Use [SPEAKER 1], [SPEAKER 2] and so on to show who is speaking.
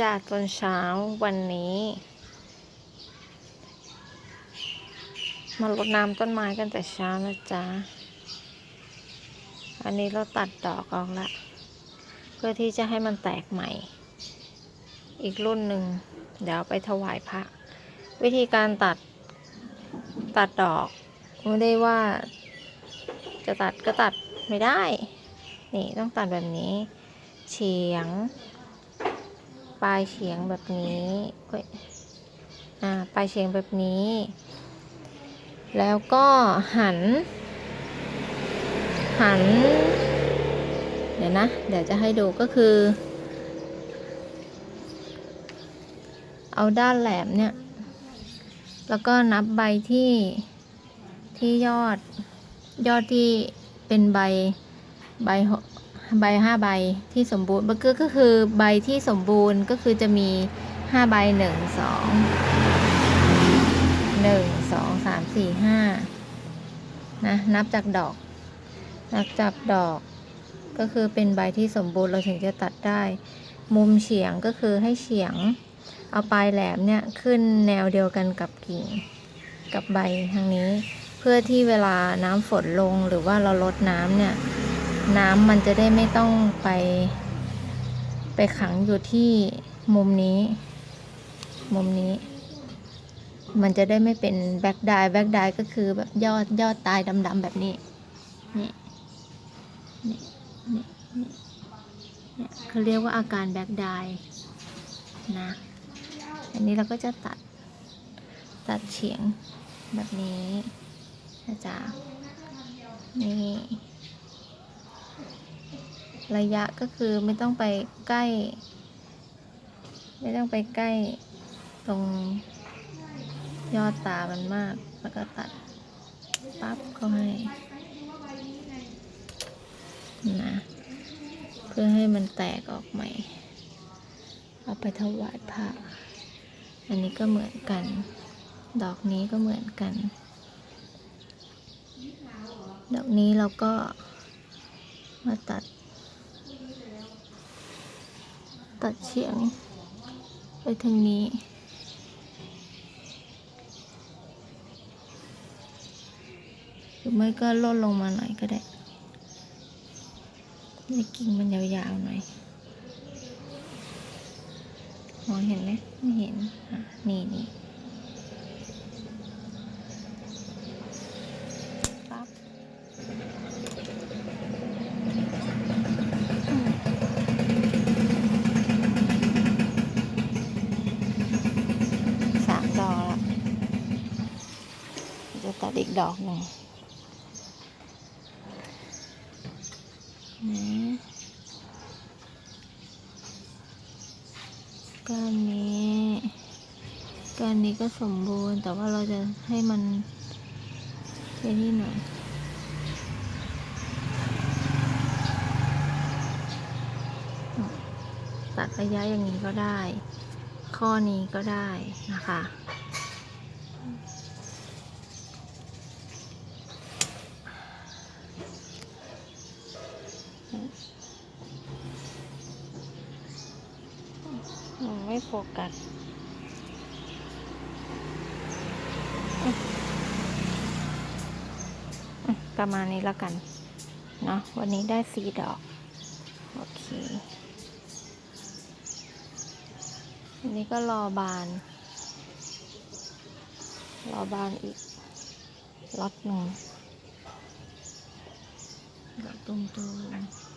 [SPEAKER 1] จ้าตอนเช้าวันนี้ มารดน้ำต้นไม้กันแต่เช้านะจ๊ะ อันนี้เราตัดดอกออกละ เพื่อที่จะให้มันแตกใหม่ อีกรุ่นหนึ่ง เดี๋ยวไปถวายพระ วิธีการตัดตัดดอก ไม่ได้ว่าจะตัดก็ตัดไม่ได้ นี่ต้องตัดแบบนี้ เฉียง ปลายเฉียงแบบนี้เอ้ยอ่าปลายเฉียงแบบนี้ แล้วก็หัน หัน เดี๋ยวนะ เดี๋ยวจะให้ดูก็คือ เอาด้านแหลมเนี่ย แล้วก็นับใบที่ที่ยอดยอดที่เป็นใบใบ ใบห้าใบที่สมบูรณ์ก็ก็คือใบที่สมบูรณ์ก็คือจะมีห้าใบหนึ่งสองหนึ่งสองสามสี่ห้านะนับจากดอก นับจากดอกก็คือเป็นใบที่สมบูรณ์เราถึงจะตัดได้ มุมเฉียงก็คือให้เฉียง เอาปลายแหลมเนี่ยขึ้นแนวเดียวกันกับกิ่งกับใบทางนี้ เพื่อที่เวลาน้ำฝนลงหรือว่าเราลดน้ำเนี่ย น้ำมันจะได้ไม่ต้องไป ไปขังอยู่ที่มุมนี้ มุมนี้ มันจะได้ไม่เป็นแบ็กไดแบ็กไดก็คือแบบยอดยอดตายดำๆแบบนี้ นี่นี่นี่นี่เนี่ยเขาเรียกว่าอาการแบ็กไดนะ อันนี้เราก็จะตัด ตัดเฉียงแบบนี้นะจ๊ะนี่ ระยะก็คือไม่ต้องไปใกล้ ไม่ต้องไปใกล้ตรงยอดตามันมาก แล้วก็ตัดปั๊บเขาให้นะเพื่อให้มันแตกออกใหม่ เอาไปถวายพระอันนี้ก็เหมือนกัน ดอกนี้ก็เหมือนกัน ดอกนี้เราก็มาตัด ตัดเฉียง ไปทางนี้ หรือไม่ก็ลดลงมาหน่อยก็ได้ให้กิ่งมันยาวๆหน่อยมองเห็นไหมไม่เห็น อะ นี่นี่ปั๊บอืมสามดอกละจะ ตัดอีกดอกหนึ่งนะก้านนี้ก้านนี้ก็สมบูรณ์ แต่ว่าเราจะให้มันแค่นี้หน่อยตัดระยะอย่างนี้ก็ได้ ข้อนี้ก็ได้นะคะ อืมไม่โฟกัสประมาณนี้แล้วกัน เนาะวันนี้ได้สีดอก โอเคอันนี้ก็รอบาน รอบานอีกล็อตหนึ่งดอกตุ้มๆ